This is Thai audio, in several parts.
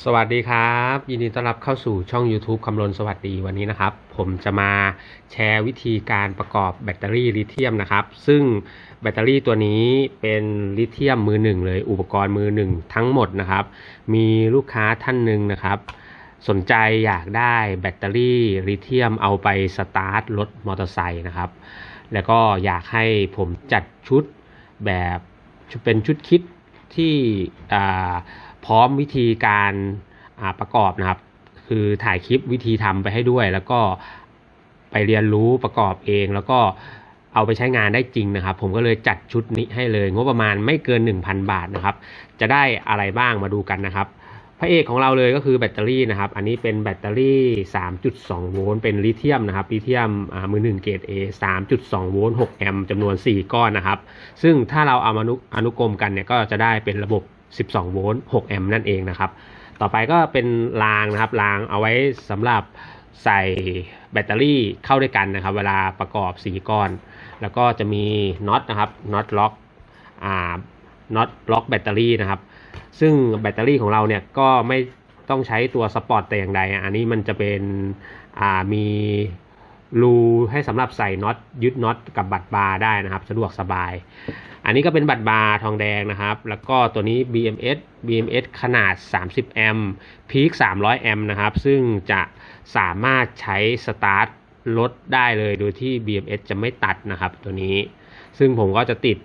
สวัสดีครับ ยินดีต้อนรับเข้าสู่ช่อง YouTube คำลนสวัสดีวันนี้นะครับ ผมจะมาแชร์วิธีการประกอบแบตเตอรี่ลิเธียมนะครับ ซึ่งแบตเตอรี่ตัวนี้เป็นลิเธียมมือหนึ่งเลยอุปกรณ์มือหนึ่งทั้งหมดนะครับ มีลูกค้าท่านหนึ่งนะครับ สนใจอยากได้แบตเตอรี่ลิเธียมเอาไปสตาร์ทรถมอเตอร์ไซค์นะครับ แล้วก็อยากให้ผมจัดชุดแบบเป็นชุดคิดที่อ่า พร้อมวิธีการประกอบนะครับ คือถ่ายคลิปวิธีทำไปให้ด้วย แล้วก็ไปเรียนรู้ประกอบเอง แล้วก็เอาไปใช้งานได้จริงนะครับ ผมก็เลยจัดชุดนี้ให้เลยงบประมาณไม่เกิน 1,000 บาทนะครับ จะได้อะไรบ้างมาดูกันนะครับพระเอกของเราเลยก็คือแบตเตอรี่นะครับ อันนี้เป็นแบตเตอรี่ 3.2 โวลต์ เป็นลิเธียมนะครับ ลิเธียมมือหนึ่งเกรด A 3.2 โวลต์ 6 แอมป์จำนวน 4 ก้อนนะครับ ซึ่งถ้าเราเอามานุอนุกรมกันเนี่ยก็จะได้เป็นระบบ 12 โวลต์ 6 แอมป์นั่นเองนะครับ ต่อไปก็เป็นรางนะครับรางเอาไว้สำหรับใส่แบตเตอรี่เข้าด้วยกันนะครับ เวลาประกอบ4ก้อน แล้วก็จะมีน็อตนะครับน็อตล็อกอ่าน็อตล็อกแบตเตอรี่นะครับ ซึ่งแบตเตอรี่ของเราเนี่ยก็ไม่ต้องใช้ตัวสปอร์ตแต่อย่างใด อันนี้มันจะเป็นมี รูให้สำหรับใส่น็อตยึดน็อตกับบัตรบาร์ได้นะครับ สะดวกสบาย อันนี้ก็เป็นบัตรบาร์ทองแดงนะครับ แล้วก็ตัวนี้ BMS BMS ขนาด 30 แอมป์พีค300 แอมป์นะครับ ซึ่งจะสามารถใช้สตาร์ทรถได้เลยโดยที่ BMS จะไม่ตัดนะครับ ตัวนี้ ซึ่งผมก็จะติด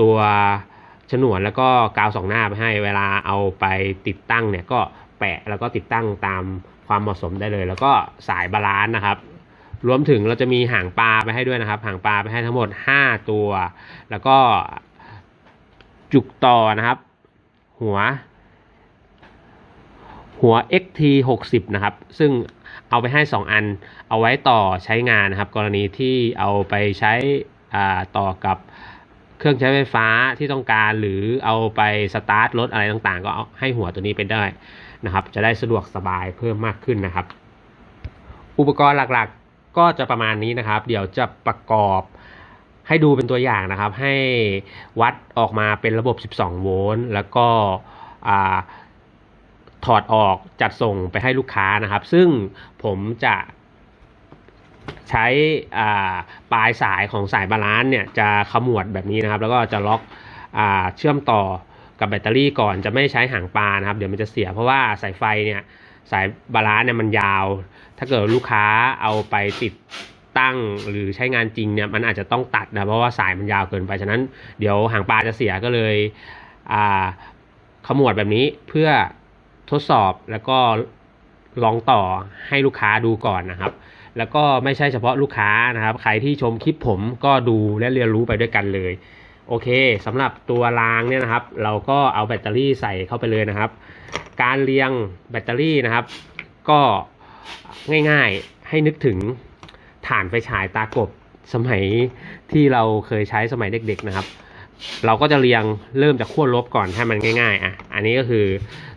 ตัวฉนวนแล้วก็กาวสองหน้าไปให้เวลาเอาไปติดตั้งเนี่ยก็แปะแล้วก็ติดตั้งตามความเหมาะสมได้เลย แล้วก็สายบาลานซ์นะครับ รวมถึงเราจะมีหางปลาไปให้ด้วยนะครับ หางปลาไปให้ทั้งหมด 5 ตัว แล้วก็จุกต่อนะครับ หัว หัว XT 60นะครับ ซึ่งเอาไปให้ 2 อัน เอาไว้ต่อใช้งานนะครับ กรณีที่เอาไปใช้อ่าต่อกับเครื่องใช้ไฟฟ้าที่ต้องการหรือเอาไปสตาร์ทรถอะไรต่างๆ ก็เอาให้หัวตัวนี้ไปได้นะครับ จะได้สะดวกสบายเพิ่มมากขึ้นนะครับ อุปกรณ์หลักๆ ก็จะประมาณนี้นะครับ เดี๋ยวจะประกอบให้ดูเป็นตัวอย่างนะครับ ให้วัดออกมาเป็นระบบ 12 โวลต์แล้วก็ถอดออกจัดส่งไปให้ลูกค้านะครับ ซึ่งผมจะใช้ปลายสายของสายบาลานซ์เนี่ยจะขมวดแบบนี้นะครับ แล้วก็จะล็อกอเชื่อมต่อกับแบตเตอรี่ก่อนจะไม่ใช้หางปลานะครับ เดี๋ยวมันจะเสียเพราะว่าสายไฟเนี่ยสายบาลานซ์เนี่ยมันยาว ถ้าเกิดลูกค้าเอาไปติดตั้งหรือใช้งานจริงเนี่ยมันอาจจะต้องตัดนะเพราะว่าสายมันยาวเกินไปฉะนั้นเดี๋ยวหางปลาจะเสียก็เลยอ่าขมวดแบบนี้เพื่อทดสอบแล้วก็ลองต่อให้ลูกค้าดูก่อนนะครับ แล้วก็ไม่ใช่เฉพาะลูกค้านะครับ ใครที่ชมคลิปผมก็ดูและเรียนรู้ไปด้วยกันเลย โอเคสำหรับตัวรางเนี่ยนะครับ เราก็เอาแบตเตอรี่ใส่เข้าไปเลยนะครับ การเรียงแบตเตอรี่นะครับ ก็ ง่ายๆ ให้นึกถึงฐานไฟฉายตากบสมัยที่เราเคยใช้สมัยเด็กๆนะครับ เราก็จะเรียงเริ่มจากขั้วลบก่อนให้มันง่ายๆอะอันนี้ก็คือ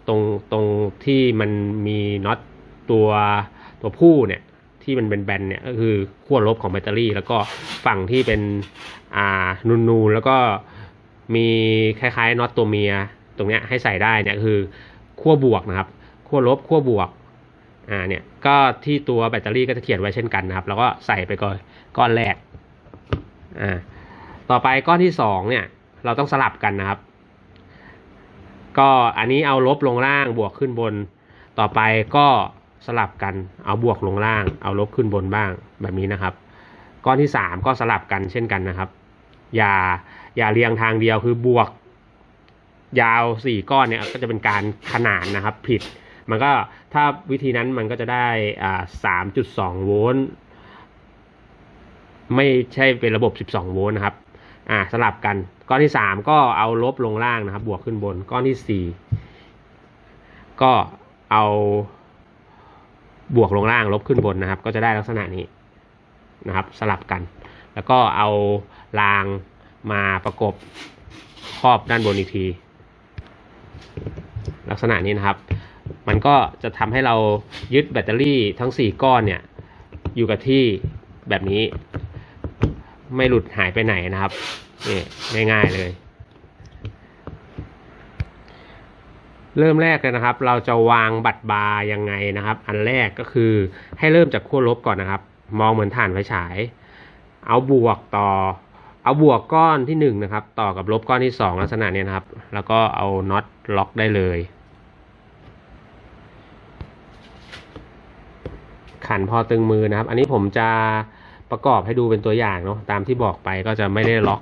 ตรงตรงที่มันมีน็อตตัวตัวผู้เนี่ยที่มันเป็นแบนเนี่ยก็คือขั้วลบของแบตเตอรี่ แล้วก็ฝั่งที่เป็นอ่านูนๆแล้วก็มีคล้ายๆน็อตตัวเมียตรงเนี้ยให้ใส่ได้เนี่ยคือขั้วบวกนะครับขั้วลบขั้วบวก อ่าเนี่ยก็ที่ตัวแบตเตอรี่ก็จะเขียนไว้เช่นกันนะครับ แล้วก็ใส่ไปก่อนก้อนแรกอ่าต่อไปก้อนที่สองเนี่ยเราต้องสลับกันนะครับ ก็อันนี้เอาลบลงล่างบวกขึ้นบน ต่อไปก็สลับกันเอาบวกลงล่าง เอาลบขึ้นบนบ้างแบบนี้นะครับ ก้อนที่สามก็สลับกันเช่นกันนะครับ อย่าอย่าเรียงทางเดียวคือบวกยาวสี่ก้อนเนี่ยก็จะเป็นการขนานนะครับผิด มันก็ถ้าวิธีนั้นมันก็จะได้อ่าสามจุดสองโวลต์ไม่ใช่เป็นระบบ 12 โวลต์นะครับ อ่าสลับกัน ก้อนที่ 3 ก็เอาลบลงล่างนะครับ บวกขึ้นบน ก้อนที่ 4 ก็เอาบวกลงล่างลบขึ้นบนนะครับ ก็จะได้ลักษณะนี้นะครับ สลับกัน แล้วก็เอารางมาประกบครอบด้านบนอีกที ลักษณะนี้นะครับ มันก็จะทำให้เรายึดแบตเตอรี่ทั้ง 4 ก้อนเนี่ย อยู่กับที่แบบนี้ ไม่หลุดหายไปไหนนะครับนี่ง่ายๆเลย เริ่มแรกเลยนะครับ เราจะวางบัตรบาร์ยังไงนะครับ อันแรกก็คือให้เริ่มจากขั้วลบก่อนนะครับ มองเหมือนฐานไฟฉาย เอาบวกต่อเอาบวกก้อนที่หนึ่งนะครับ ต่อกับลบก้อนที่สองลักษณะนี้นะครับ แล้วก็เอาน็อตล็อกได้เลย ขันพอตึงมือนะครับ อันนี้ผมจะประกอบให้ดูเป็นตัวอย่างเนาะตามที่บอกไปก็จะไม่ได้ล็อก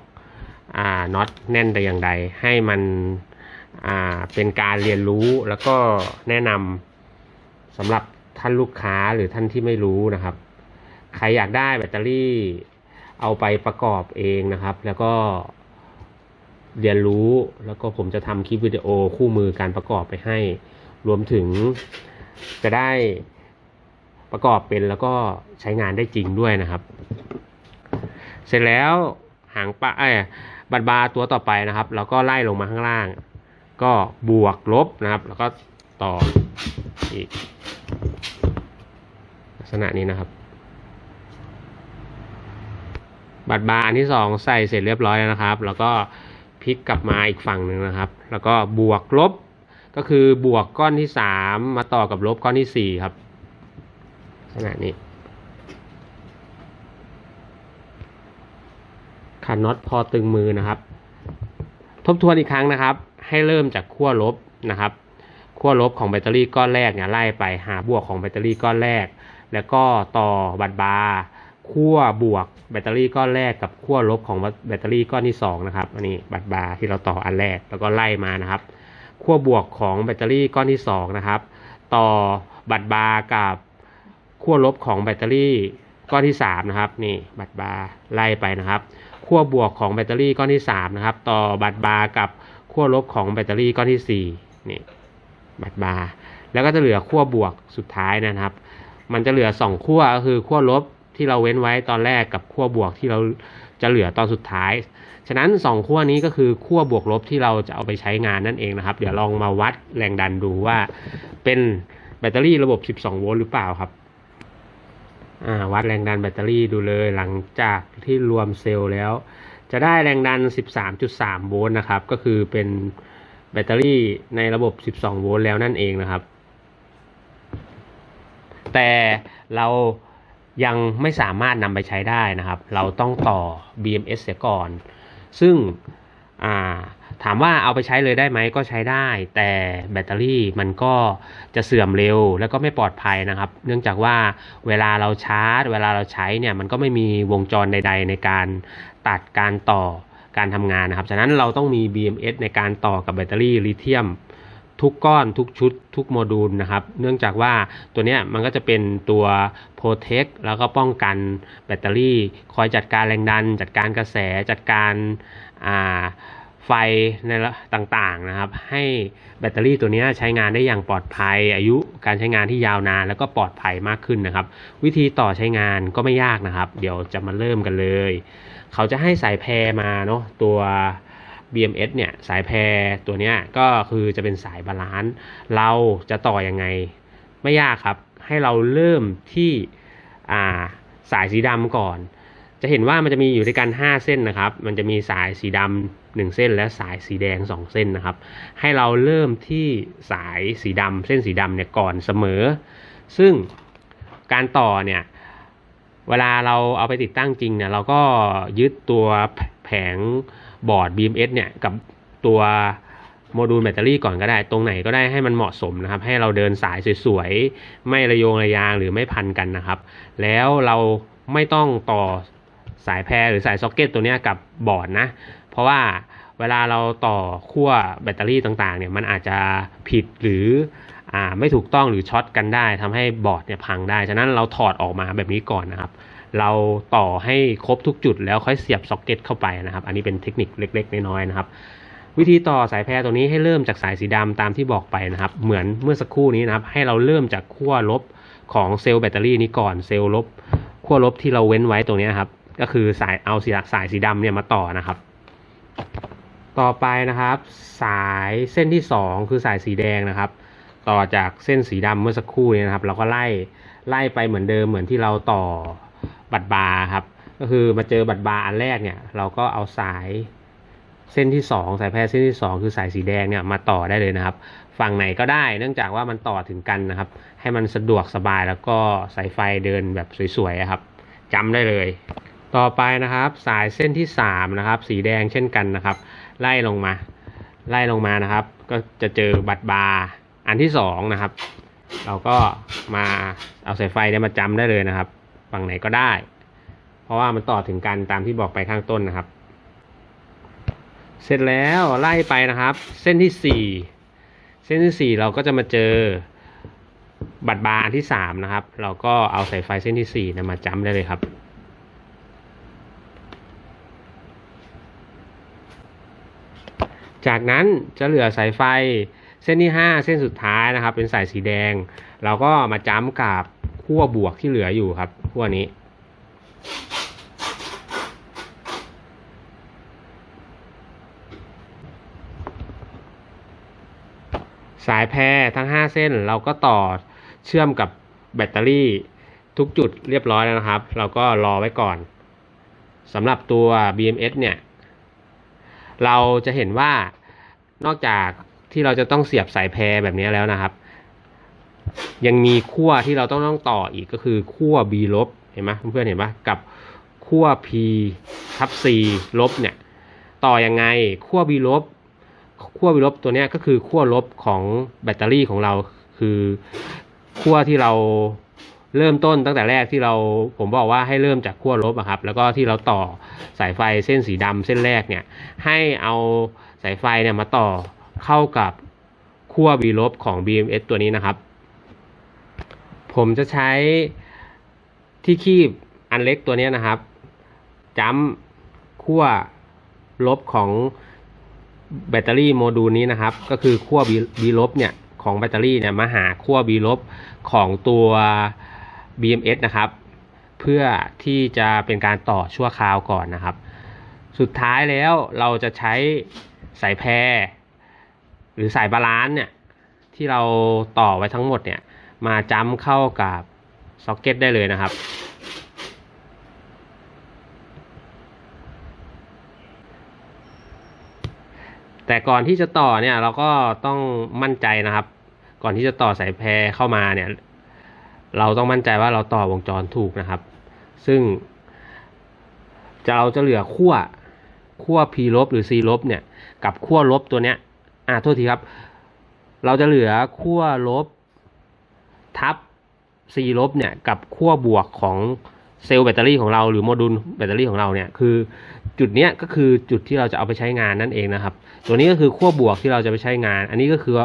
อ่าน็อตแน่นแต่อย่างใด ให้มันอ่าเป็นการเรียนรู้แล้วก็แนะนำสำหรับท่านลูกค้าหรือท่านที่ไม่รู้นะครับ ใครอยากได้แบตเตอรี่เอาไปประกอบเองนะครับ แล้วก็เรียนรู้แล้วก็ผมจะทำคลิปวิดีโอคู่มือการประกอบไปให้ รวมถึงจะได้ ประกอบเป็นแล้วก็ใช้งานได้จริงด้วยนะครับ เสร็จแล้วหางปลาเอ้บัตรบาตัวต่อไปนะครับ แล้วก็ไล่ลงมาข้างล่าง ก็บวกลบนะครับ แล้วก็ต่ออีกลักษณะนี้นะครับบัตรบาร์อันที่สองใส่เสร็จเรียบร้อยแล้วนะครับ แล้วก็พลิกกลับมาอีกฝั่งหนึ่งนะครับ แล้วก็บวกลบก็คือบวกก้อนที่สามมาต่อกับลบก้อนที่สี่ครับ ลักษณะนี้ขันน็อตพอตึงมือนะครับ ทบทวนอีกครั้งนะครับ ให้เริ่มจากขั้วลบนะครับขั้วลบของแบตเตอรี่ก้อนแรกเนี่ยไล่ไปหาบวกของแบตเตอรี่ก้อนแรก แล้วก็ต่อบัตรบาร์ขั้วบวกแบตเตอรี่ก้อนแรกกับขั้วลบของแบตเตอรี่ก้อนที่สองนะครับอันนี้บัตรบาร์ที่เราต่ออันแรกแล้วก็ไล่มานะครับขั้วบวกของแบตเตอรี่ก้อนที่สองนะครับ ต่อบัตรบาร์กับ ขั้วลบของแบตเตอรี่ก้อนที่สามนะครับนี่บัตรบาร์ไล่ไปนะครับขั้วบวกของแบตเตอรี่ก้อนที่3นะครับต่อบัตรบาร์กับขั้วลบของแบตเตอรี่ก้อนที่4นี่บัตรบาร์แล้วก็จะเหลือขั้วบวกสุดท้ายนะครับ มันจะเหลือ 2 ขั้วก็คือขั้วลบที่เราเว้นไว้ตอนแรกกับขั้วบวกที่เราจะเหลือตอนสุดท้าย ฉะนั้น 2 ขั้วนี้ก็คือขั้วบวกลบที่เราจะเอาไปใช้งานนั่นเองนะครับ เดี๋ยวลองมาวัดแรงดันดูว่าเป็นแบตเตอรี่ระบบ 12 โวลต์หรือเปล่าครับ วัดแรงดันแบตเตอรี่ดูเลยหลังจากที่รวมเซลล์แล้ว จะได้แรงดัน 13.3 โวลต์นะครับ ก็คือเป็นแบตเตอรี่ในระบบ 12 โวลต์แล้วนั่นเองนะครับ แต่เรายังไม่สามารถนำไปใช้ได้นะครับ เราต้องต่อ BMS เสียก่อน ซึ่ง อ่าถามว่าเอาไปใช้เลยได้ไหมก็ใช้ได้ แต่แบตเตอรี่มันก็จะเสื่อมเร็วแล้วก็ไม่ปลอดภัยนะครับ เนื่องจากว่าเวลาเราชาร์จ เวลาเราใช้เนี่ยมันก็ไม่มีวงจรใด ๆ ในการตัดการต่อการทำงานนะครับ ฉะนั้นเราต้องมี BMS ในการต่อกับแบตเตอรี่ลิเธียม ทุกก้อนทุกชุด ทุกโมดูลนะครับ เนื่องจากว่าตัวเนี้ยมันก็จะเป็นตัว Protect แล้วก็ป้องกันแบตเตอรี่ คอยจัดการแรงดัน จัดการกระแสจัดการไฟในต่างๆนะครับ ให้แบตเตอรี่ตัวนี้ใช้งานได้อย่างปลอดภัย อายุการใช้งานที่ยาวนาน แล้วก็ปลอดภัยมากขึ้นนะครับ วิธีต่อใช้งานก็ไม่ยากนะครับ เดี๋ยวจะมาเริ่มกันเลย เขาจะให้สายแพรมาเนาะตัว BMS เนี่ยสายแพรตัวเนี้ยก็คือจะเป็นสายบาลานซ์เราจะต่อยังไง ไม่ยากครับ ให้เราเริ่มที่าสายสีดำก่อน จะเห็นว่ามันจะมีอยู่ด้วยกัน 5 เส้นนะครับ มันจะมีสายสีดำหนึ่งเส้นและสายสีแดง 2 เส้นนะครับ ให้เราเริ่มที่สายสีดำเส้นสีดำเนี่ยก่อนเสมอ ซึ่งการต่อเนี่ยเวลาเราเอาไปติดตั้งจริงเนี่ยเราก็ยึดตัวแผง บอร์ด BMS เนี่ยกับตัวโมดูลแบตเตอรี่ก่อนก็ได้ ตรงไหนก็ได้ให้มันเหมาะสมนะครับ ให้เราเดินสายสวยๆ ไม่ระโยงระยางหรือไม่พันกันนะครับ แล้วเราไม่ต้องต่อสายแพรหรือสายซ็อกเก็ตตัวนี้กับบอร์ดนะ เพราะว่าเวลาเราต่อขั้วแบตเตอรี่ต่างๆเนี่ยมันอาจจะผิดหรืออ่าไม่ถูกต้องหรือช็อตกันได้ทำให้บอร์ดเนี่ยพังได้ ฉะนั้นเราถอดออกมาแบบนี้ก่อนนะครับ เราต่อให้ครบทุกจุดแล้วค่อยเสียบซ็อกเก็ตเข้าไปนะครับ อันนี้เป็นเทคนิคเล็ก ๆ น้อยๆนะครับ วิธีต่อสายแพรตัวนี้ให้เริ่มจากสายสีดำตามที่บอกไปนะครับ เหมือนเมื่อสักครู่นี้นะครับ ให้เราเริ่มจากขั้วลบของเซลล์แบตเตอรี่นี้ก่อนเซลล์ลบขั้วลบที่เราเว้นไว้ตรงนี้นครับ ก็คือสายเอาสีสายสีดำเนี่ยมาต่อนะครับ ต่อไปนะครับ สายเส้นที่ 2 คือสายสีแดงนะครับ ต่อจากเส้นสีดำเมื่อสักครู่นี้นะครับ เราก็ไล่ไล่ไปเหมือนเดิมเหมือนที่เราต่อ บัตรบาร์ครับ ก็คือมาเจอบัตรบาร์อันแรกเนี่ย เราก็เอาสายเส้นที่ 2 สายแพรเส้นที่ 2 คือสายสีแดงเนี่ยมาต่อได้เลยนะครับ ฝั่งไหนก็ได้เนื่องจากว่ามันต่อถึงกันนะครับ ให้มันสะดวกสบายแล้วก็สายไฟเดินแบบสวยๆครับจำได้เลย ต่อไปนะครับ สายเส้นที่3นะครับสีแดงเช่นกันนะครับ ไล่ลงมา ไล่ลงมานะครับ ก็จะเจอบัตรบาร์อันที่สองนะครับ เราก็มาเอาสายไฟเนี่ยมาจำได้เลยนะครับ ฝั่งไหนก็ได้ เพราะว่ามันต่อถึงกันตามที่บอกไปข้างต้นนะครับ เสร็จแล้วไล่ไปนะครับ เส้นที่สี่เส้นที่สี่เราก็จะมาเจอบัตรบาร์อันที่สามนะครับ เราก็เอาสายไฟเส้นที่สี่นมาจำได้เลยครับจากนั้นจะเหลือสายไฟเส้นที่ 5 เส้นสุดท้ายนะครับ เป็นสายสีแดง เราก็มาจ้ำกับ ขั้วบวกที่เหลืออยู่ครับขั้วนี้ สายแพรทั้ง 5 เส้นเราก็ต่อเชื่อมกับแบตเตอรี่ทุกจุดเรียบร้อยแล้วนะครับ เราก็รอไว้ก่อนสำหรับตัว BMS เนี่ย เราจะเห็นว่านอกจากที่เราจะต้องเสียบสายแพรแบบนี้แล้วนะครับ ยังมีขั้วที่เราต้องต้องต่ออีกก็คือขั้ว B ลบเห็นไหมเพื่อนๆเห็นปะกับขั้ว P ทับ C ลบเนี่ยต่อยังไงขั้ว B ลบขั้ว B ลบตัวเนี้ยก็คือขั้วลบของแบตเตอรี่ของเราคือขั้วที่เราเริ่มต้นตั้งแต่แรกที่เราผมบอกว่าให้เริ่มจากขั้วลบอะครับ แล้วก็ที่เราต่อสายไฟเส้นสีดำเส้นแรกเนี่ยให้เอาสายไฟเนี่ยมาต่อเข้ากับขั้ว B ลบของ BMS ตัวนี้นะครับ ผมจะใช้ที่คีบอันเล็กตัวนี้นะครับ จ้ำขั้วลบของแบตเตอรี่โมดูลนี้นะครับ ก็คือขั้ว B, B ลบเนี่ยของแบตเตอรี่เนี่ยมาหาขั้ว B ลบของตัว BMS นะครับ เพื่อที่จะเป็นการต่อชั่วคราวก่อนนะครับ สุดท้ายแล้วเราจะใช้สายแพร หรือสายบาลานซ์เนี่ยที่เราต่อไว้ทั้งหมดเนี่ย มาจ้ำเข้ากับซ็อกเก็ตได้เลยนะครับ แต่ก่อนที่จะต่อเนี่ยเราก็ต้องมั่นใจนะครับ ก่อนที่จะต่อสายแพรเข้ามาเนี่ย เราต้องมั่นใจว่าเราต่อวงจรถูกนะครับ ซึ่งจะเราจะเหลือขั้วขั้ว P ลบหรือ C ลบเนี่ย กับขั้วลบตัวเนี้ย อ่าโทษทีครับ เราจะเหลือขั้วลบ ทับ C ลบเนี่ยกับขั้วบวกของเซลล์แบตเตอรี่ของเราหรือโมดูลแบตเตอรี่ของเราเนี่ยคือจุดเนี้ยก็คือจุดที่เราจะเอาไปใช้งานนั่นเองนะครับ ตัวนี้ก็คือขั้วบวกที่เราจะไปใช้งาน อันนี้ก็คือ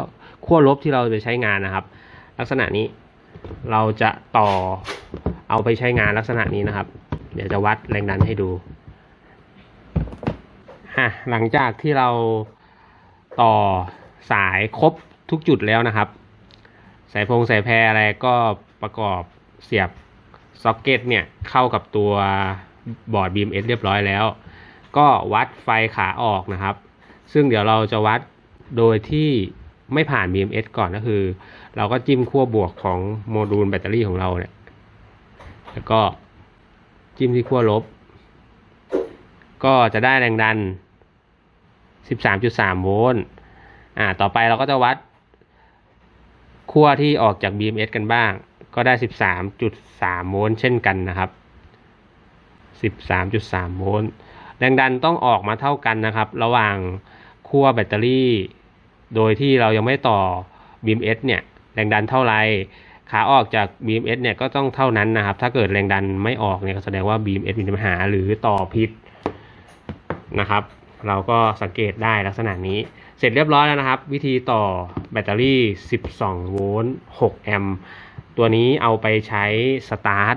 ขั้วลบที่เราจะไปใช้งานนะครับ ลักษณะนี้เราจะต่อเอาไปใช้งานลักษณะนี้นะครับ เดี๋ยวจะวัดแรงดันให้ดูอะหลังจากที่เราต่อสายครบทุกจุดแล้วนะครับ สายพงสายแพรอะไรก็ประกอบเสียบซ็อกเก็ตเนี่ยเข้ากับตัวบอร์ด BMS เรียบร้อยแล้ว ก็วัดไฟขาออกนะครับ ซึ่งเดี๋ยวเราจะวัดโดยที่ไม่ผ่าน BMS ก่อนก็คือ เราก็จิ้มขั้วบวกของโมดูลแบตเตอรี่ของเราเนี่ยแล้วก็จิ้มที่ขั้วลบ ก็จะได้แรงดัน 13.3 โวลต์อ่าต่อไปเราก็จะวัด ขั้วที่ออกจาก BMS กันบ้าง ก็ได้ 13.3 โวลต์เช่นกันนะครับ 13.3 โวลต์แรงดันต้องออกมาเท่ากันนะครับ ระหว่างขั้วแบตเตอรี่ โดยที่เรายังไม่ต่อ BMS เนี่ย แรงดันเท่าไรขาออกจาก BMS เนี่ยก็ต้องเท่านั้นนะครับ ถ้าเกิดแรงดันไม่ออกเนี่ยแสดงว่า BMS มีปัญหาหรือต่อผิดนะครับ เราก็สังเกตได้ลักษณะนี้ เสร็จเรียบร้อยแล้วนะครับ วิธีต่อแบตเตอรี่ 12 โวลต์ 6 แอมป์ ตัวนี้เอาไปใช้สตาร์ท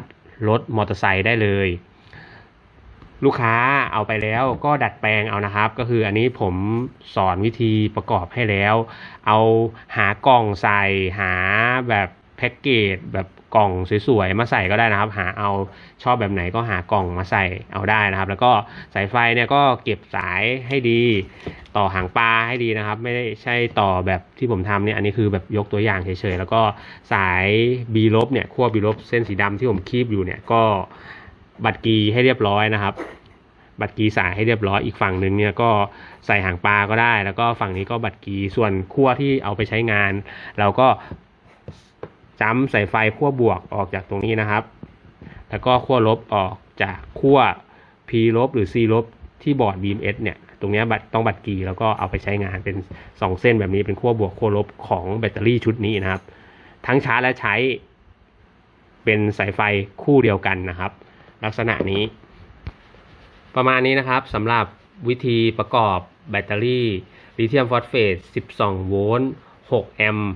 รถมอเตอร์ไซค์ได้เลย ลูกค้าเอาไปแล้วก็ดัดแปลงเอานะครับ ก็คืออันนี้ผมสอนวิธีประกอบให้แล้ว เอาหากล่องใส่หาแบบแพ็กเกจแบบ กล่องสวยๆมาใส่ก็ได้นะครับ หาเอาชอบแบบไหนก็หากล่องมาใส่เอาได้นะครับ แล้วก็สายไฟเนี่ยก็เก็บสายให้ดี ต่อหางปลาให้ดีนะครับ ไม่ได้ใช่ต่อแบบที่ผมทำเนี่ยอันนี้คือแบบยกตัวอย่างเฉยๆแล้วก็สาย B ลบเนี่ยขั้ว B ลบเส้นสีดำที่ผมคีบอยู่เนี่ยก็บัดกีให้เรียบร้อยนะครับ บัตรกีสายให้เรียบร้อยอีกฝั่งหนึ่งเนี่ยก็ใส่หางปลาก็ได้ แล้วก็ฝั่งนี้ก็บัตรกีส่วนขั้วที่เอาไปใช้งาน เราก็ จ้ำใส่ไฟขั้วบวกออกจากตรงนี้นะครับ แล้วก็ขั้วลบออกจากขั้ว P ลบหรือ C ลบที่บอร์ด BMS เนี่ย ตรงนี้บัตรต้องบัตรกีแล้วก็เอาไปใช้งานเป็น 2 เส้นแบบนี้เป็นขั้วบวกขั้วลบของแบตเตอรี่ชุดนี้นะครับ ทั้งชาร์จและใช้เป็นสายไฟคู่เดียวกันนะครับ ลักษณะนี้ ประมาณนี้นะครับสำหรับวิธีประกอบแบตเตอรี่ลิเธียมฟอสเฟต 12 โวลต์ 6 แอมป์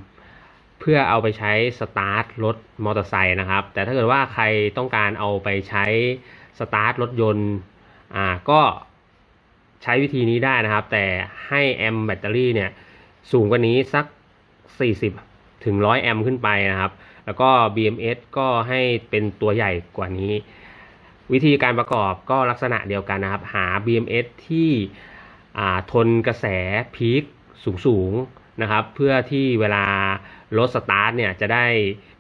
เพื่อเอาไปใช้สตาร์ทรถมอเตอร์ไซค์นะครับ แต่ถ้าเกิดว่าใครต้องการเอาไปใช้สตาร์ทรถยนต์อ่าก็ใช้วิธีนี้ได้นะครับ แต่ให้แอมป์แบตเตอรี่เนี่ยสูงกว่านี้สัก 40 ถึง 100 แอมขึ้นไปนะครับ แล้วก็ BMS ก็ให้เป็นตัวใหญ่กว่านี้ วิธีการประกอบก็ลักษณะเดียวกันนะครับ หา BMS ที่อ่าทนกระแสพีคสูงๆนะครับ เพื่อที่เวลา รถสตาร์ทเนี่ยจะได้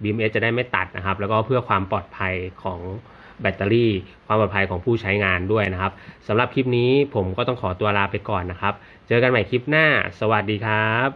BMS จะได้ไม่ตัดนะครับ แล้วก็เพื่อความปลอดภัยของแบตเตอรี่ ความปลอดภัยของผู้ใช้งานด้วยนะครับสำหรับคลิปนี้ผมก็ต้องขอตัวลาไปก่อนนะครับ เจอกันใหม่คลิปหน้า สวัสดีครับ